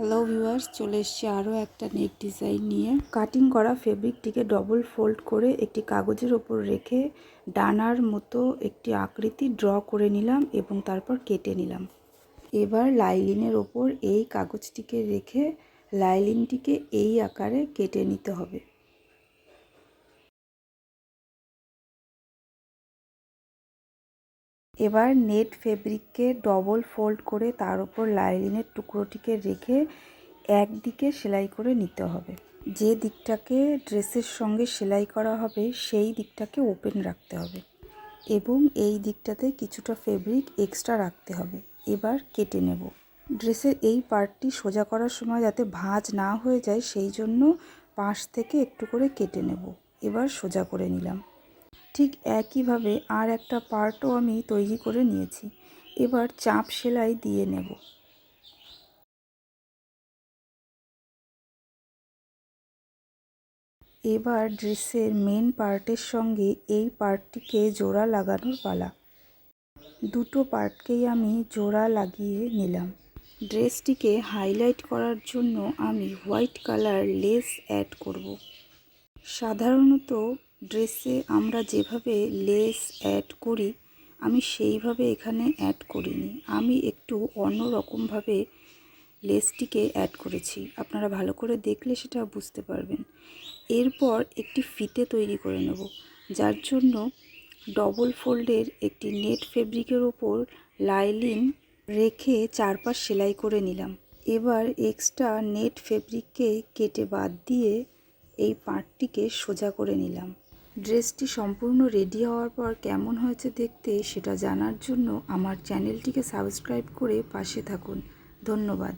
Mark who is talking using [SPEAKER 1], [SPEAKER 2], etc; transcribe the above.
[SPEAKER 1] Hello viewers চলে এসছি আরও একটা নেক ডিজাইন নিয়ে। কাটিং করা ফেব্রিকটিকে ডবল ফোল্ড করে একটি কাগজের ওপর রেখে ডানার মতো একটি আকৃতি ড্র করে নিলাম এবং তারপর কেটে নিলাম। এবার লাইলিনের ওপর এই কাগজটিকে রেখে লাইলিনটিকে এই আকারে কেটে নিতে হবে। এবার নেট ফেব্রিককে ডবল ফোল্ড করে তার উপর লাইলিনের টুকরোটিকে রেখে একদিকে সেলাই করে নিতে হবে। যে দিকটাকে ড্রেসের সঙ্গে সেলাই করা হবে, সেই দিকটাকে ওপেন রাখতে হবে এবং এই দিকটাতে কিছুটা ফেব্রিক এক্সট্রা রাখতে হবে। এবার কেটে নেব। ড্রেসের এই পার্টটি সোজা করার সময় যাতে ভাঁজ না হয়ে যায়, সেই জন্য পাশ থেকে একটু করে কেটে নেব। এবার সোজা করে নিলাম। ঠিক একইভাবে আর একটা পার্টও আমি তৈরি করে নিয়েছি। এবার চাপ সেলাই দিয়ে নেব। এবার ড্রেসের মেন পার্টের সঙ্গে এই পার্টটিকে জোড়া লাগানোর পালা। দুটো পার্টকেই আমি জোড়া লাগিয়ে নিলাম। ড্রেসটিকে হাইলাইট করার জন্য আমি হোয়াইট কালার লেস অ্যাড করব। সাধারণত ড্রেসে আমরা যেভাবে লেস অ্যাড করি, আমি সেইভাবে এখানে অ্যাড করিনি। আমি একটু অন্য রকমভাবে লেসটিকে অ্যাড করেছি। আপনারা ভালো করে দেখলে সেটা বুঝতে পারবেন। এরপর একটি ফিতে তৈরি করে নেব, যার জন্য ডবল ফোল্ডের একটি নেট ফেব্রিকের ওপর লাইলিন রেখে চারপাশ সেলাই করে নিলাম। এবার এক্সট্রা নেট ফেব্রিককে কেটে বাদ দিয়ে এই পার্টটিকে সোজা করে নিলাম। ড্রেসটি সম্পূর্ণ রেডি হওয়ার পর কেমন হয়েছে দেখতে সেটা জানার জন্য আমার চ্যানেলটিকে সাবস্ক্রাইব করে পাশে থাকুন। ধন্যবাদ।